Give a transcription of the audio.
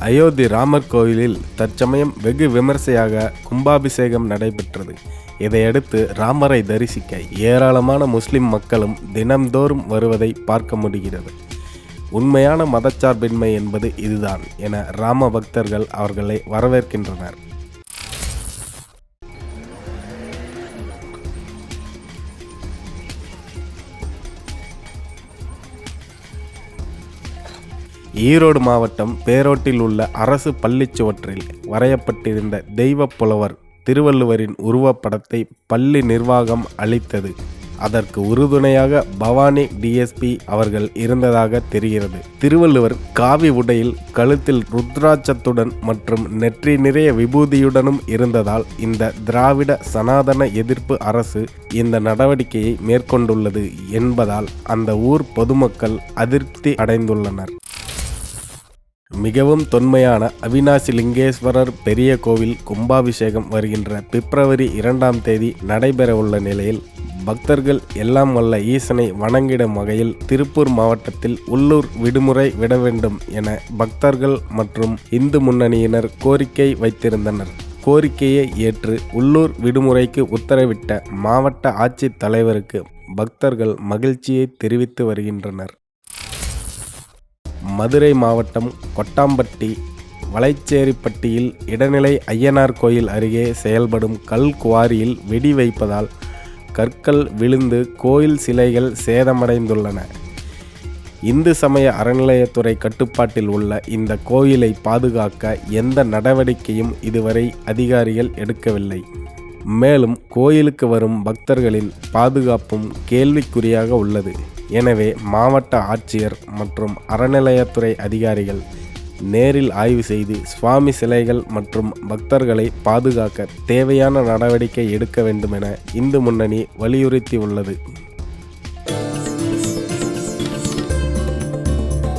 அயோத்தி ராமர் கோயிலில் தற்சமயம் வெகு விமர்சையாக கும்பாபிஷேகம் நடைபெற்றது. இதையடுத்து ராமரை தரிசிக்க ஏராளமான முஸ்லிம் மக்களும் தினம்தோறும் வருவதை பார்க்க முடிகிறது. உண்மையான மதச்சார்பின்மை என்பது இதுதான் என ராம பக்தர்கள் அவர்களை வரவேற்கின்றனர். ஈரோடு மாவட்டம் பேரோட்டில் உள்ள அரசு பள்ளிச்சுவற்றில் வரையப்பட்டிருந்த தெய்வப் புலவர் திருவள்ளுவரின் உருவப்படத்தை பள்ளி நிர்வாகம் அளித்தது. அதற்கு உறுதுணையாக பவானி டிஎஸ்பி அவர்கள் இருந்ததாக தெரிகிறது. திருவள்ளுவர் காவி உடையில் கழுத்தில் ருத்ராட்சத்துடன் மற்றும் நெற்றி நிறைய விபூதியுடனும் இருந்ததால் இந்த திராவிட சனாதன எதிர்ப்பு அரசு இந்த நடவடிக்கையை மேற்கொண்டுள்ளது என்பதால் அந்த ஊர் பொதுமக்கள் அதிருப்தி அடைந்துள்ளனர். மிகவும் தொன்மையான அவினாசி லிங்கேஸ்வரர் பெரிய கோவில் கும்பாபிஷேகம் வருகின்ற பிப்ரவரி இரண்டாம் தேதி நடைபெறவுள்ள நிலையில் பக்தர்கள் எல்லாம் வல்ல ஈசனை வணங்கிடும் வகையில் திருப்பூர் மாவட்டத்தில் உள்ளூர் விடுமுறை விட வேண்டும் என பக்தர்கள் மற்றும் இந்து முன்னணியினர் கோரிக்கை வைத்திருந்தனர். கோரிக்கையை ஏற்று உள்ளூர் விடுமுறைக்கு உத்தரவிட்ட மாவட்ட ஆட்சித் தலைவருக்கு பக்தர்கள் மகிழ்ச்சியை தெரிவித்து வருகின்றனர். மதுரை மாவட்டம் கொட்டாம்பட்டி வளைச்சேரிப்பட்டியில் இடைநிலை ஐயனார் கோயில் அருகே செயல்படும் கல் குவாரியில் வெடி வைப்பதால் கற்கள் விழுந்து கோயில் சிலைகள் சேதமடைந்துள்ளன. இந்து சமய அறநிலையத்துறை கட்டுப்பாட்டில் உள்ள இந்த கோயிலை பாதுகாக்க எந்த நடவடிக்கையும் இதுவரை அதிகாரிகள் எடுக்கவில்லை. மேலும் கோயிலுக்கு வரும் பக்தர்களின் பாதுகாப்பும் கேள்விக்குறியாக உள்ளது. எனவே மாவட்ட ஆட்சியர் மற்றும் அறநிலையத்துறை அதிகாரிகள் நேரில் ஆய்வு செய்து சுவாமி சிலைகள் மற்றும் பக்தர்களை பாதுகாக்க தேவையான நடவடிக்கை எடுக்க வேண்டும் என இந்து முன்னணி வலியுறுத்தியுள்ளது.